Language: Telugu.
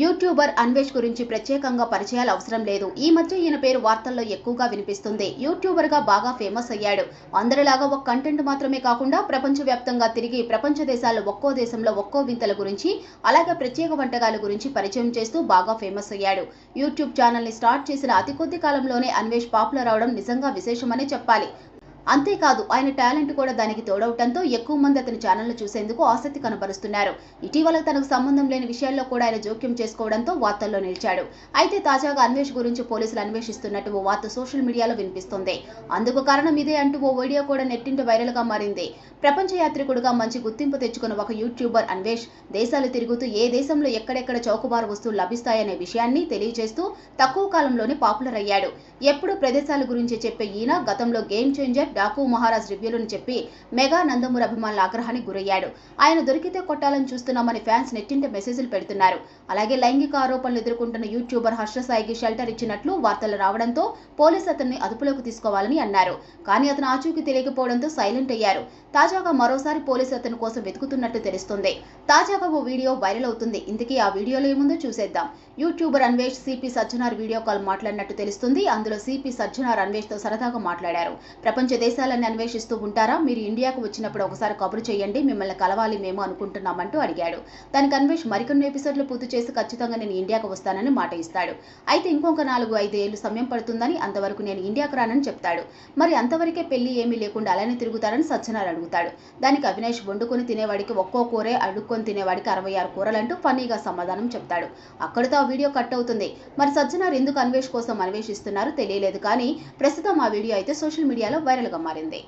యూట్యూబర్ అన్వేష్ గురించి ప్రత్యేకంగా పరిచయాలు అవసరం లేదు. ఈ మధ్య ఈయన పేరు వార్తల్లో ఎక్కువగా వినిపిస్తుంది. యూట్యూబర్గా బాగా ఫేమస్ అయ్యాడు. అందరిలాగా ఒక కంటెంట్ మాత్రమే కాకుండా ప్రపంచవ్యాప్తంగా తిరిగి ప్రపంచ దేశాల్లో ఒక్కో దేశంలో ఒక్కో వింతల గురించి అలాగే ప్రత్యేక వంటకాల గురించి పరిచయం చేస్తూ బాగా ఫేమస్ అయ్యాడు. యూట్యూబ్ ఛానల్ని స్టార్ట్ చేసిన అతి కొద్ది కాలంలోనే అన్వేష్ పాపులర్ అవడం నిజంగా విశేషమనే చెప్పాలి. అంతేకాదు ఆయన టాలెంట్ కూడా దానికి తోడవటంతో ఎక్కువ మంది అతని ఛానల్ను చూసేందుకు ఆసక్తి కనబరుస్తున్నారు. ఇటీవల తనకు సంబంధం లేని విషయాల్లో కూడా ఆయన జోక్యం చేసుకోవడంతో వార్తల్లో నిలిచాడు. అయితే తాజాగా అన్వేష్ గురించి పోలీసులు అన్వేషిస్తున్నట్టు ఓ వార్త సోషల్ మీడియాలో వినిపిస్తోంది. అందుకు కారణం ఇదే అంటూ ఓ వీడియో కూడా నెట్టింటి వైరల్గా మారింది. ప్రపంచ యాత్రికుడుగా మంచి గుర్తింపు తెచ్చుకున్న ఒక యూట్యూబర్ అన్వేష్ దేశాలు తిరుగుతూ ఏ దేశంలో ఎక్కడెక్కడ చౌకబారు వస్తువులు లభిస్తాయనే విషయాన్ని తెలియజేస్తూ తక్కువ కాలంలోనే పాపులర్ అయ్యాడు. ఎప్పుడు ప్రదేశాల గురించి చెప్పే ఈయన గతంలో గేమ్ చేంజర్ డాకు మహారాజ్ రివ్యూలను చెప్పి మెగా నందమూరి అభిమానుల ఆగ్రహానికి గురయ్యాడు. ఆయన దొరికితే కొట్టాలని చూస్తున్నామని ఫ్యాన్స్ నెట్టింట మెసేజ్లు పెడుతున్నారు. అలాగే లైంగిక ఆరోపణలు ఎదుర్కొంటున్న యూట్యూబర్ హర్షసాయికి షెల్టర్ ఇచ్చినట్లు వార్తలు రావడంతో పోలీసు అతన్ని అదుపులోకి తీసుకోవాలని అన్నారు. కానీ అతను ఆచూకీ తెలియకపోవడంతో సైలెంట్ అయ్యారు. తాజాగా మరోసారి పోలీసు అతని కోసం వెతుకుతున్నట్టు తెలుస్తుంది. తాజాగా ఓ వీడియో వైరల్ అవుతుంది. ఇంతకీ ఆ వీడియోలో ఏముందో చూసేద్దాం. YouTuber Anvesh CP Sajjanar video call మాట్లాడినట్టు తెలుస్తుంది. అందులో సిపి సజ్జనార్ అన్వేష్తో సరదాగా మాట్లాడారు. ప్రపంచ దేశాలన్నీ అన్వేషిస్తూ ఉంటారా? మీరు ఇండియాకు వచ్చినప్పుడు ఒకసారి కబురు చేయండి మిమ్మల్ని కలవాలి మేము అనుకుంటున్నామంటూ అడిగాడు. దానికి అన్వేష్ మరికొన్ని ఎపిసోడ్లు పూర్తి చేసి ఖచ్చితంగా నేను ఇండియాకు వస్తానని మాట ఇస్తాడు. అయితే ఇంకొక నాలుగు ఐదు ఏళ్ళు సమయం పడుతుందని అంతవరకు నేను ఇండియాకు రానని చెప్తాడు. మరి అంతవరకే పెళ్ళి ఏమీ లేకుండా అలానే తిరుగుతారని సత్యనారాయణ అడుగుతాడు. దానికి అవినాష్ వండుకొని తినేవాడికి ఒక్కో కూరే అడుక్కొని తినేవాడికి అరవై ఆరు కూరలంటూ ఫన్నీగా సమాధానం చెప్తాడు. అక్కడితో ఆ వీడియో కట్ అవుతుంది. మరి సజ్జనార్ ఎందుకు అన్వేష్ కోసం అన్వేషిస్తున్నారో తెలియలేదు కానీ ప్రస్తుతం ఆ వీడియో అయితే సోషల్ మీడియాలో వైరల్ వైరల్గా మారింది.